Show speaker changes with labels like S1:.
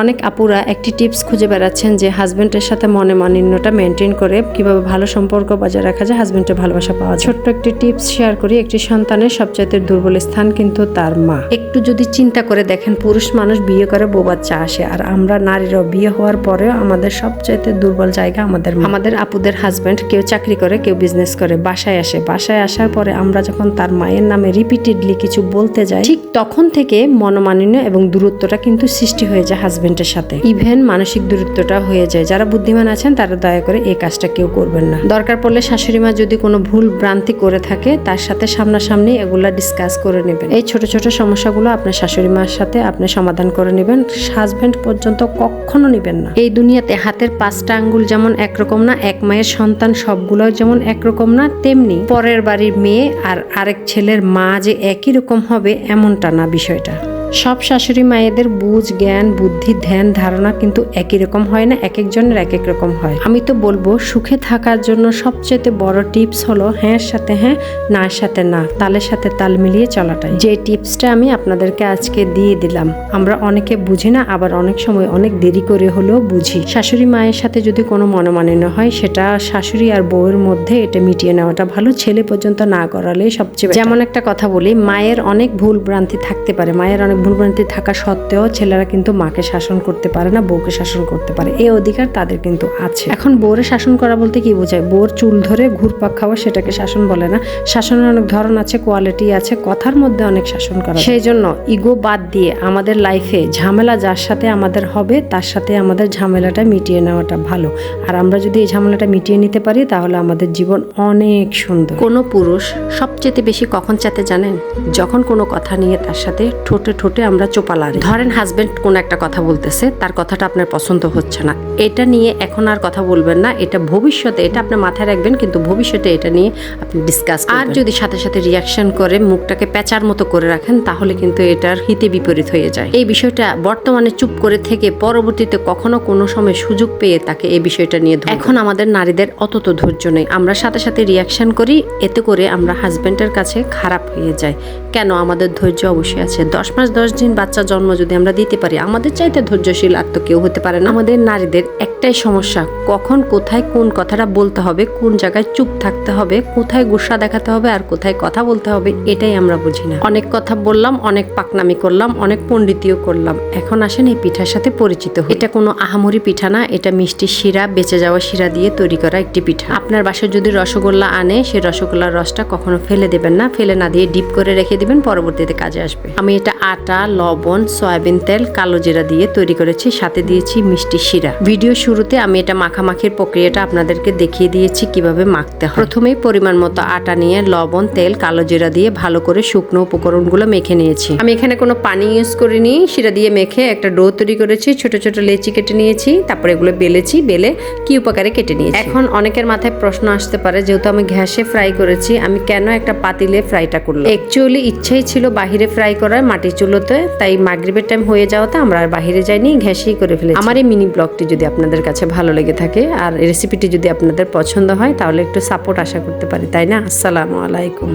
S1: অনেক আপুরা একটি টিপস খুঁজে বেড়াচ্ছেন যে হাজব্যান্ডের সাথে মনে মানিন্যটা মেনটেন করে কীভাবে ভালো সম্পর্ক বজায় রাখা যায় হাজবেন্ডের ভালোবাসা পাওয়া যায়। ছোট্ট একটি টিপস শেয়ার করি, একটি সন্তানের সবচাইতে দুর্বল স্থান কিন্তু তার মা। একটু যদি চিন্তা করে দেখেন, পুরুষ মানুষ বিয়ে করে বউ বাচ্চা আসে, আর আমরা নারীরাও বিয়ে হওয়ার পরেও আমাদের সবচাইতে দুর্বল জায়গা আমাদের আমাদের আপুদের হাজব্যান্ড কেউ চাকরি করে, কেউ বিজনেস করে, বাসায় আসে। বাসায় আসার পরে আমরা যখন তার মায়ের নামে রিপিটেডলি কিছু বলতে যাই, ঠিক তখন থেকে মনোমালিন্য এবং দূরত্বটা কিন্তু সৃষ্টি হয়ে যায় হাজবেন্ডের সাথে। ইভেন মানসিক দূরত্বটা হয়ে যায়। যারা বুদ্ধিমান আছেন, তারা দয়া করে এই কাজটা কেউ করবেন না। দরকার পড়লে শাশুড়ি মা যদি কোনো ভুল ভ্রান্তি করে থাকে, তার সাথে সামনাসামনি এগুলা ডিসকাস করে নেবেন। এই ছোট ছোট সমস্যাগুলো আপনার শাশুড়ি মার সাথে আপনি সমাধান করে নেবেন। হাজবেন্ড পর্যন্ত কখনো নেবেন না। এই দুনিয়াতে হাতের পাঁচটা আঙ্গুল যেমন একরকম না, এক মায়ের সন্তান সবগুলো যেমন একরকম না, তেমনি পরের বাড়ির মেয়ে আর আরেক ছেলের মা যে একই রকম হবে, এমনটা না বিষয়টা। সব শাশুড়ি মায়েদের বুঝ, জ্ঞান, বুদ্ধি, ধ্যান, ধারণা কিন্তু একই রকম হয় না এক একজনের এক এক রকম হয়। আমি তো বলব, সুখে থাকার জন্য সবচেয়ে বড় টিপস হলো হ্যাঁ সাথে হ্যাঁ না সাথে না, তালের সাথে তাল মিলিয়ে চলাটাই। যে টিপসটা আমি আপনাদেরকে আজকে দিয়ে দিলাম, আমরা অনেকে বুঝি না, আবার অনেক সময় অনেক দেরি করে হলেও বুঝি। শাশুড়ি মায়ের সাথে যদি কোনো মনোমালিন্য হয়, সেটা শাশুড়ি আর বউয়ের মধ্যে এটা মিটিয়ে নেওয়াটা ভালো, ছেলে পর্যন্ত না করালে সবচেয়ে যেমন একটা কথা বলি, মায়ের অনেক ভুল ভ্রান্তি থাকতে পারে, মায়ের অনেক ভুল ভ্রান্তি থাকা সত্ত্বেও ছেলেরা কিন্তু মাকে শাসন করতে পারে না, বউকে শাসন করতে পারে। এই অধিকার তাদের কিন্তু আছে। এখন বউরে শাসন করা বলতে কি বোঝায়? বউর চুল ধরে ঘুরপাক খাওয়া সেটাকে শাসন বলে না। শাসনের অনেক ধরন আছে, কোয়ালিটি আছে, কথার মধ্যে অনেক শাসন করা সেই জন্য ইগো বাদ দিয়ে আমাদের লাইফে ঝামেলা যার সাথে আমাদের হবে, তার সাথে আমাদের ঝামেলাটা মিটিয়ে নেওয়াটা ভালো। আর আমরা যদি এই ঝামেলাটা মিটিয়ে নিতে পারি, তাহলে আমাদের জীবন অনেক সুন্দর। কোনো পুরুষ সবচেয়ে বেশি কখন চাতে জানেন? যখন কোনো কথা নিয়ে তার সাথে ঠোঁটে ঠোঁটে আমরা চোপা লাড়ি ধরেন হাজবেন্ড কোন একটা কথা বলতেছে, তার কথাটা আপনার পছন্দ হচ্ছে না। এটা নিয়ে এখন আর কথা বলবেন না, এটা ভবিষ্যতে, এটা আপনার মাথায় রাখবেন, কিন্তু ভবিষ্যতে এটা নিয়ে আপনি ডিসকাস আর যদি সাথে সাথে রিয়াকশন করে, মুখটাকে প্যাচার মতো করে রাখেন, তাহলে কিন্তু এটার হিতে বিপরীত হয়ে যায়। এই বিষয়টা বর্তমানে চুপ করে থেকে পরবর্তীতে কখনো কোনো সময় সুযোগ পেয়ে তাকে এই বিষয়টা নিয়ে এখন আমাদের নারীদের অত তো ধৈর্য নেই। আমরা সাথে সাথে রিয়াকশন করি, এতে করে আমরা হাজব্যান্ডের কাছে খারাপ হয়ে যাই। কেন? আমাদের ধৈর্য অবশ্যই আছে। দশ মাস দশ দিন বাচ্চা জন্ম যদি আমরা দিতে পারি, আমাদের চাইতে ধৈর্যশীল আর তো কেউ হতে পারে না। আমাদের নারীদের একটাই সমস্যা, কখন, কোথায়, কোন কথাটা বলতে হবে, কোন জায়গায় চুপ থাকতে হবে, কোথায় গুসা দেখাতে হবে আর কোথায় কথা বলতে হবে, এটাই আমরা বুঝি না। অনেক কথা বললাম, অনেক পাকনামি করলাম, অনেক পণ্ডিতিও করলাম। এখন আসেন এই পিঠার সাথে পরিচিত। এটা কোনো আহামরি পিঠা না, এটা মিষ্টি শিরা, বেঁচে যাওয়া শিরা দিয়ে তৈরি করা একটি পিঠা। আপনার বাসায় যদি রসগোল্লা আনে সেই রসগোল্লার রসটা কখনো ফেলে দেবেন না, ফেলে না দিয়ে ডিপ করে রেখে দিবেন, পরবর্তীতে কাজে আসবে। আমি এটা আটা, লবণ, সয়াবিন তেল, কালো জিরা দিয়ে তৈরি করেছি। সাথে দিয়েছি মিষ্টি শিরা। ভিডিও শুরুতে আমি এটা মাখামাখির প্রক্রিয়াটা আপনাদেরকে দেখিয়ে দিয়েছি কীভাবে মাখতে হয়। প্রথমেই পরিমাণ মতো আটা নিয়ে লবণ, তেল, কালো জিরা দিয়ে ভালো করে শুকনো উপকরণগুলো মেখে নিয়েছি। আমি এখানে কোনো পানি ইউজ করিনি। শিরা দিয়ে মেখে একটা ডো তৈরি করেছি। ছোট ছোট লেচি কেটে নিয়েছি। তারপরে এগুলো বেলেছি, বেলে কি উপকারে কেটে নিয়েছি। এখন অনেকের মাথায় প্রশ্ন আসতে পারে, যেহেতু আমি ঘ্যাসে ফ্রাই করেছি, আমি কেন একটা পাতিলে ফ্রাইটা করলাম? অ্যাকচুয়ালি ইচ্ছাই ছিল বাহিরে ফ্রাই করার, মাটির চুলোতে, তাই মাগরীবের টাইম হয়ে যাওয়াতে আমরা আর বাহিরে যাইনি ঘ্যাসেই করে ফেলেছি। আমার এই মিনি ব্লগটি যদি আপনাদের কাছে ভালো লেগে থাকে, আর রেসিপিটি যদি আপনাদের পছন্দ হয়, তাহলে একটু সাপোর্ট আশা করতে পারি, তাই না? আসসালামু আলাইকুম।